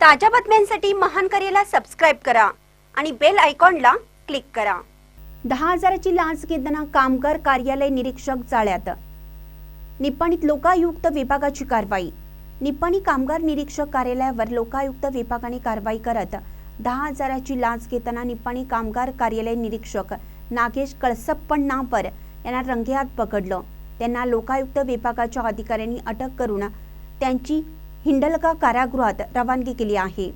ताज्या बातम्यांसाठी महान करेला सबस्क्राईब करा आणि बेल आयकॉनला क्लिक करा. दहा हजाराची लाच घेताना कामगार कार्यालय निरीक्षक जाळ्यात. निपाणीत लोकायुक्त विभागाची कारवाई. निपाणी कामगार निरीक्षक कार्यालयावर लोकायुक्त विभागाने कारवाई करत दहा हजाराची लाच घेताना निपाणी कामगार कार्यालय निरीक्षक नागेश कळसप्पण्णावर नापर यांना रंगेहात पकडलं. त्यांना लोकायुक्त विभागाच्या अधिकाऱ्यांनी अटक करून त्यांची हिंडलगा कारागृहात रवानगी केली आहे.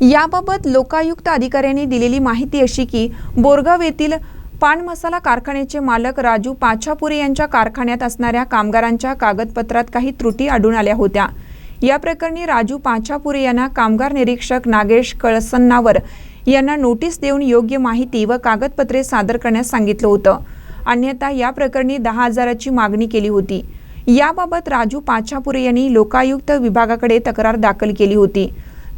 याबाबत लोकायुक्त अधिकाऱ्यांनी दिलेली माहिती अशी की बोरगाव येथील पान मसाला कारखान्याचे मालक राजू पाछापुरे यांच्या कारखान्यात असणाऱ्या कामगारांच्या कागदपत्रात काही त्रुटी आढळून आल्या होत्या. या प्रकरणी राजू पाछापुरे यांना कामगार निरीक्षक नागेश कळसन्नावर यांना नोटीस देऊन योग्य माहिती व कागदपत्रे सादर करण्यास सांगितलं होतं. अन्यथा या प्रकरणी दहा हजाराची मागणी केली होती. याबाबत राजू पाछापुरे यांनी लोकायुक्त विभागाकडे तक्रार दाखल केली होती.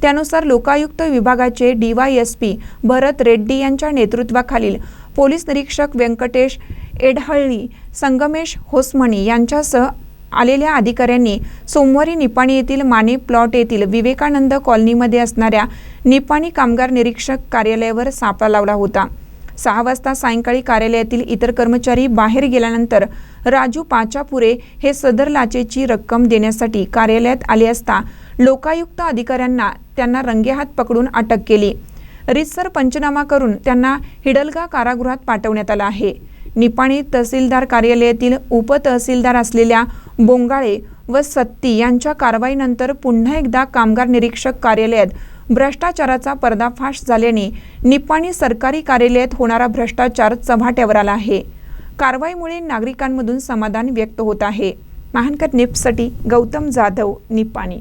त्यानुसार लोकायुक्त विभागाचे डीवायएसपी भरत रेड्डी यांच्या नेतृत्वाखालील पोलीस निरीक्षक व्यंकटेश एडहळ्ळी संगमेश होसमणी यांच्यासह आलेल्या अधिकाऱ्यांनी सोमवारी निपाणी येथील माने प्लॉट येथील विवेकानंद कॉलनीमध्ये असणाऱ्या निपाणी कामगार निरीक्षक कार्यालयावर सापळा लावला होता. सहा वाजता सायंकाळी कार्यालयातील इतर कर्मचारी बाहेर गेल्यानंतर राजू पाचापुरे हे सदर लाचेची रक्कम देण्यासाठी कार्यालयात आले असता लोकायुक्त अधिकाऱ्यांना त्यांना रंगेहात पकडून अटक केली. रितसर पंचनामा करून त्यांना हिडलगा कारागृहात पाठवण्यात आलं आहे. निपाणी तहसीलदार कार्यालयातील उपतहसीलदार असलेल्या बोंगाळे व सत्ती यांच्या कारवाईनंतर पुन्हा एकदा कामगार निरीक्षक कार्यालयात भ्रष्टाचाराचा पर्दाफाश झाल्याने निप्पाणी सरकारी कार्यालयात होणारा भ्रष्टाचार चव्हाट्यावर आला आहे. कारवाईमुळे नागरिकांमधून समाधान व्यक्त होत आहे. महानकर निपसाठी गौतम जाधव निपाणी.